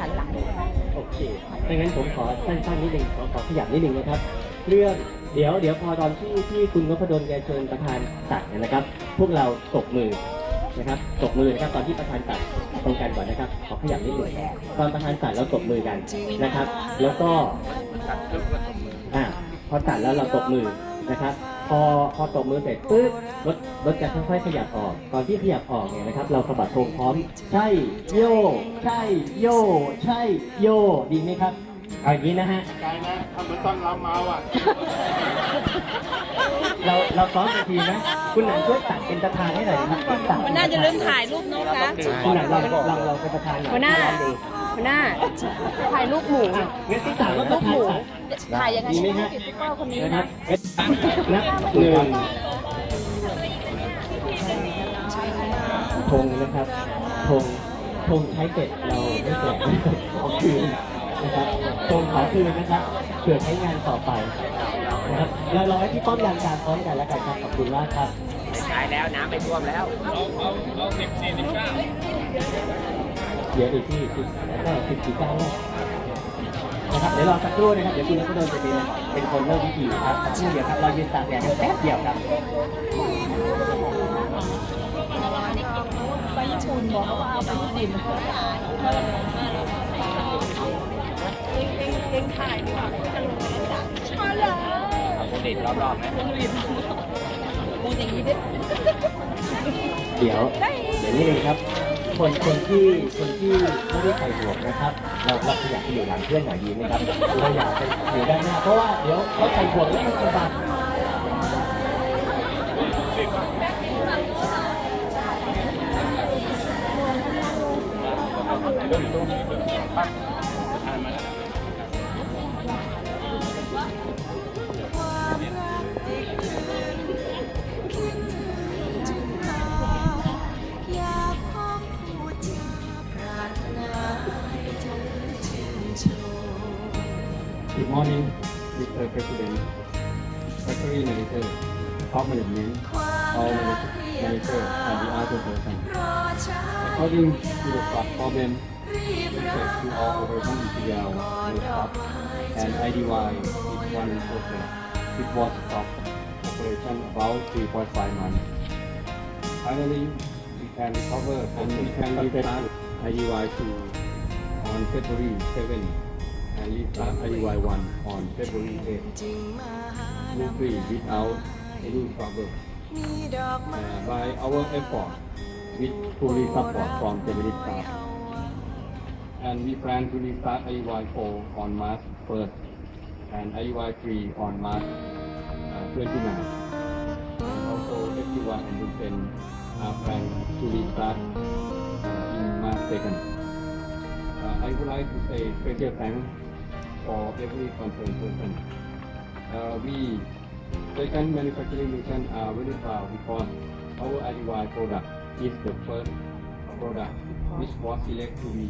หันหลังโอเคดังนั้นผมขอสั้นๆนิดนึงขอขอขยับนิดนึงนะครับ เรื่องเดี๋ยวเดี๋ยวพอตอนที่ที่คุณนพดลแกเชิญประธานตัดนะครับ พวกเราตบมือนะครับตบมือนะครับตอนที่ประธานตัดตรงกันก่อนนะครับ ขอขยับนิดหนึ่งตอนประธานตัดเราตบมือกันนะครับ แล้วก็อ่าพอตัดแล้วเราตบมือนะครับ พอพอตบมือเสร็จปึ๊บรถรถจะค่อยๆขยับออก ตอนที่ขยับออกเนี่ยนะครับ เราสะบัดธงพร้อม ใช่โยใช่โยใช่โยดีไหมครับเอาอย่างนี้นะฮะไกลนะทำเหมือนตอนเราเมาอะ เราเราซ้อมกันทีนะ คุณหนันช่วยตัดเป็นประธานให้หน่อยนะครับตัดหัวหน้าจะลืมถ่ายรูปนกนะ คุณหนันเราเราเราเป็นประธานอยหัวหน้า ลองดู หัวหน้าถ่ายรูปหมูอะงั้นที่สามก็ประธานตัดถ่ายยังไงดีไหมให้ฮะติดซุปเปอร์คนนี้นะครันะบนับหนึ่งธงนะครับธงธงใช้เสร็จเราไม่แจกขอคืนนะครับธงขอคืนนะครับเผื่อใช้งานต่อไปนะครับเรารอให้พี่ป้อมยามการพร้อมกันแล้วกันครับขอบคุณมากครับขายแล้วน้ำไม่ท่วมแล้วเเดี๋ยวอีกที่สิบก็สิบสี่เก้านะครับเดี๋ยวรอสักครู่นะครับเดี๋ยวคุณนัทดลจะเป็นเป็นคนเริ่มพิธีครับสักครู่เดียวครับเรายืนตากแดดกันแป๊บเดียวครับไปญี่ปุ่นบอกเขาว่าเอาไปญี่ปุ่นเองถ่ายดีกว่าจะลงในจัดชอเหรอเอาโควิดรอบๆไหมพูดอย่างนี้ด้วยเดี๋ยวเดี๋ยวนี้เองครับ คนคนที่คนที่ไม่ได้ใส่หมวกนะครับ เราเราขยับไปอยู่หลังเพื่อนหน่อยดีไหมครับเราอยากไปอยู่ด้านหน้าเพราะว่าเดี๋ยวเขาใส่หมวกแล้วมันจะบังอย morning, Mr. President, Coordinator, Top Management, all Manager, and the other person. According to the problem, impact to all over Montreal was stopped, and IDY is one reporter. It was stopped operation about 3.5 months. Finally, we can recover and we can return IDY to on February 7th. IUI1 on February 8th. free without any problem. Uh, by our effort, with fully support from the ministry And we plan to restart IUI4 on March 1st and IUI3 on March uh, 29th. And also FUI and Lupen are planned to restart uh, in March 2nd. Uh, I would like to say special thanks for every concerned person. Uh, we second manufacturing mission are very proud because our IDY product is the first product which was selected to be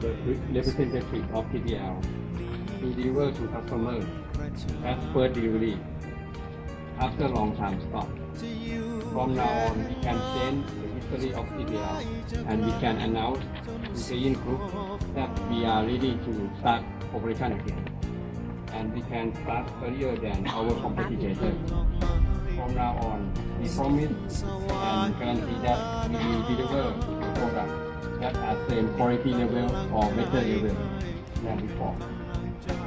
the re- representative of TTL to deliver to customers as first delivery after long time stop. From now on, we can change the history of TTL and we can announce to the in group that we are ready to start operation again and we can start earlier than our competitors. From now on, we promise and guarantee that we will deliver products that are same quality level or better level than before.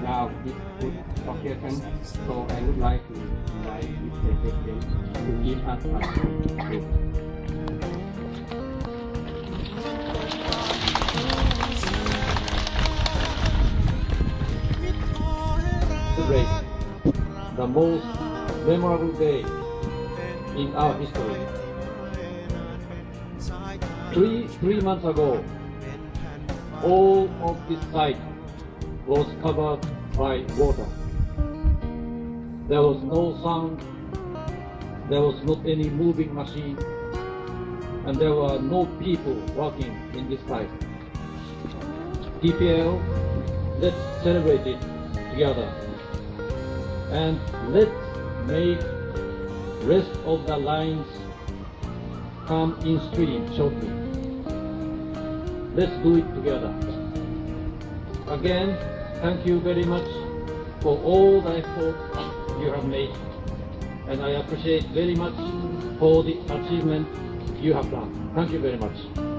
Now, this good occasion, so I would like to invite Mr. President to give us a the most memorable day in our history. Three, three months ago, all of this site was covered by water. There was no sound, there was not any moving machine, and there were no people working in this site. TPL, let's celebrate it together. And let's make rest of the lines come in stream shortly. Let's do it together. Again, thank you very much for all the effort you have made, and I appreciate very much for the achievement you have done. Thank you very much.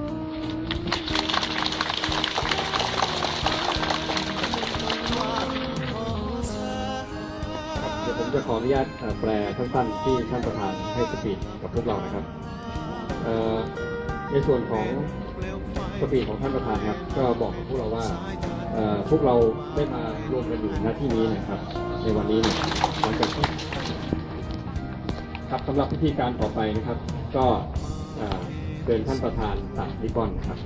ขออนุญาตแปลสั้นๆที่ท่านประธานให้สปีดกับพวกเรานะครับในส่วนของสปีดของท่านประธานครับก็บอกกับพวกเราว่าพวกเราได้มารวมกันอยู่ณที่นี้นะครับ ในวันนี้นี่ยหลังจากที่ครับสำหรับพิธีการต่อไปนะครับ ก็เอ่อเชิญท่านประธานตัดนิกรครับ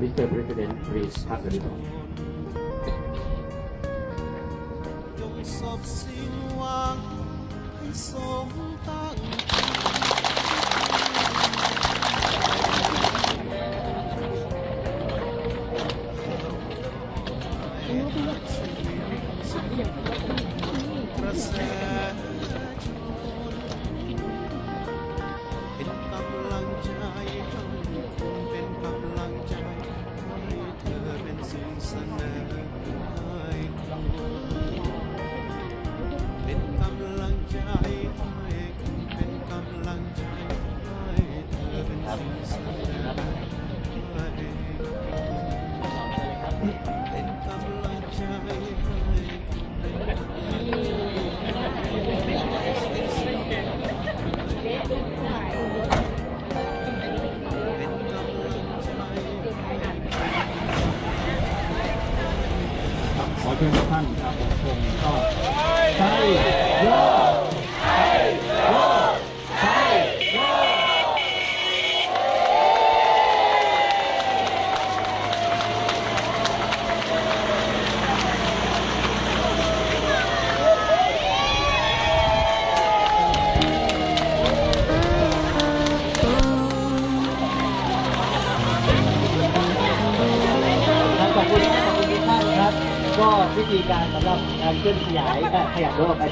มิสเตอร์ประธานรีสทัดนิกร สบสิ้นหวังให้สมตั้ง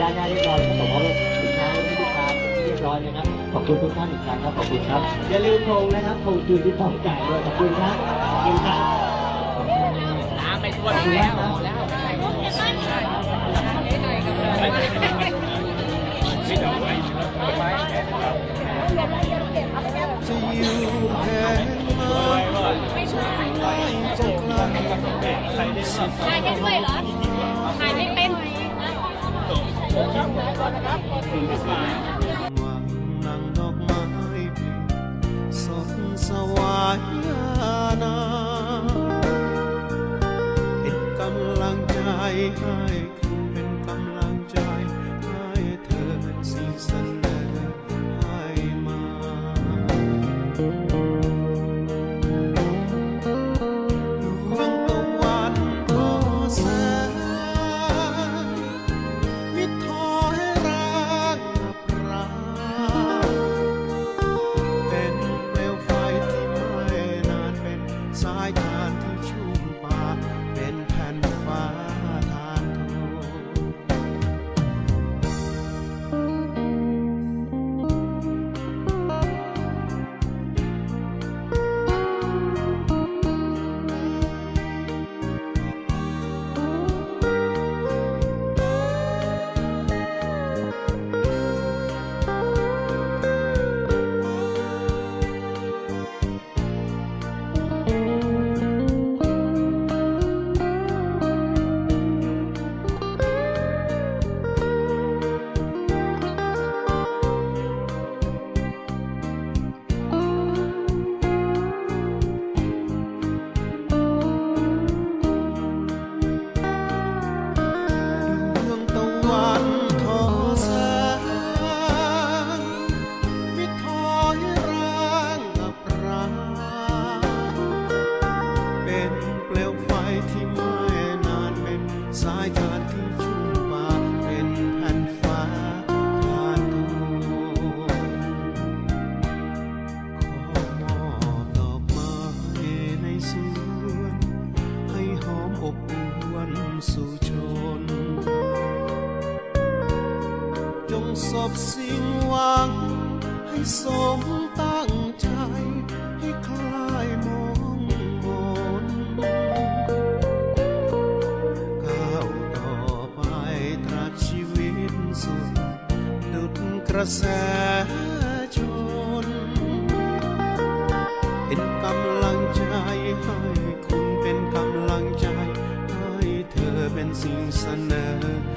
ด้านหน้าเรียบร้อยแล้วก็ส่งมอบสินค้าให้ลูกค้าเรียบร้อยนะครับ ขอบคุณทุกท่านอีกครั้งครับ ขอบคุณครับ อย่าลืมธงนะครับธงคืนที่ต้องจ่ายด้วย ขอบคุณครับ ขอบคุณครับน้ำไม่ท่วแล้วแล้วจะอยู่แห่งมาไม่ช่จะกลับถ่ายได้ด้วยเหรอถ่ายไม่เป็น สดสวาย บสิ่งหวัง ให้สมตั้งใจ ให้คลายมองมนก้าวต่อไปตราบชีวิตสุด ดุดกระแสชน เป็นกำลังใจให้คุณเป็นกำลังใจ ให้เธอเป็นสิ่งเสนอ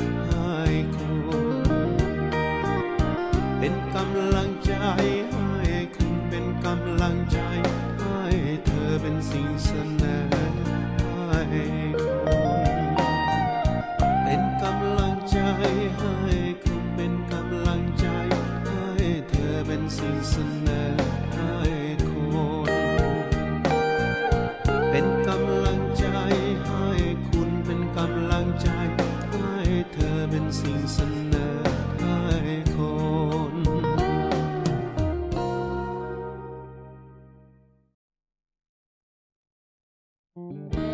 เป็นกำลังใจให้คุณเป็นกำลังใจให้เธอเป็นสิ่งเสนอ ข